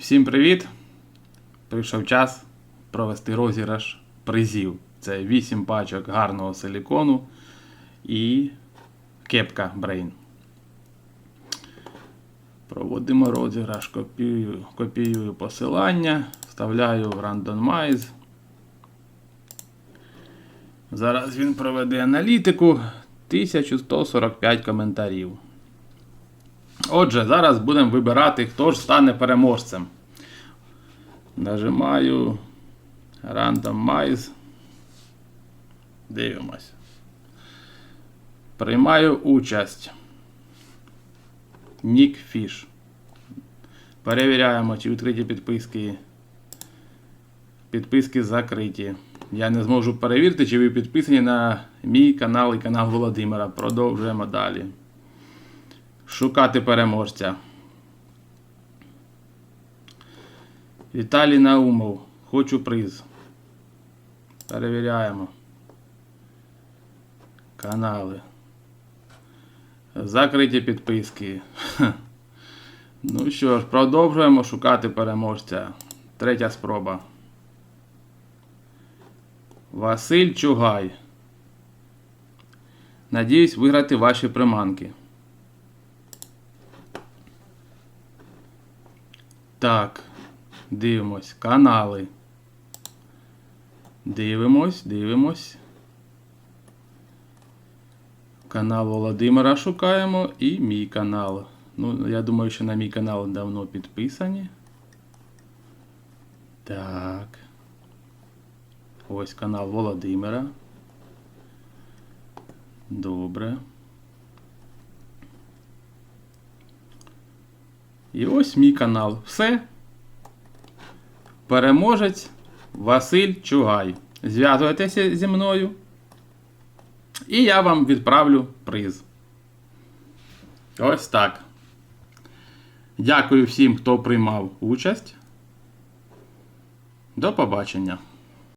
Всім привіт! Прийшов час провести розіграш призів. Це 8 пачок гарного силікону і кепка Brain. Проводимо розіграш, копію, копіюю посилання, вставляю в Randomize. Зараз він проведе аналітику 1145 коментарів. Отже, зараз будемо вибирати, хто ж стане переможцем. Нажимаю Randomize. Дивимось. Приймаю участь. Нік Фіш. Перевіряємо, чи відкриті підписки. Підписки закриті. Я не зможу перевірити, чи ви підписані на мій канал і канал Володимира. Продовжуємо далі. Шукати переможця. Віталій Наумов. Хочу приз. Перевіряємо. Канали. Закриті підписки. Ну що ж, продовжуємо шукати переможця. Третя спроба. Василь Чугай. Надіюсь виграти ваші приманки. Так, дивимось. Канали. Дивимось, дивимось. Канал Володимира шукаємо і мій канал. Ну, я думаю, що на мій канал давно підписані. Так. Ось канал Володимира. Добре. І ось мій канал. Все. Переможець Василь Чугай. Зв'язуйтеся зі мною. І я вам відправлю приз. Ось так. Дякую всім, хто приймав участь. До побачення.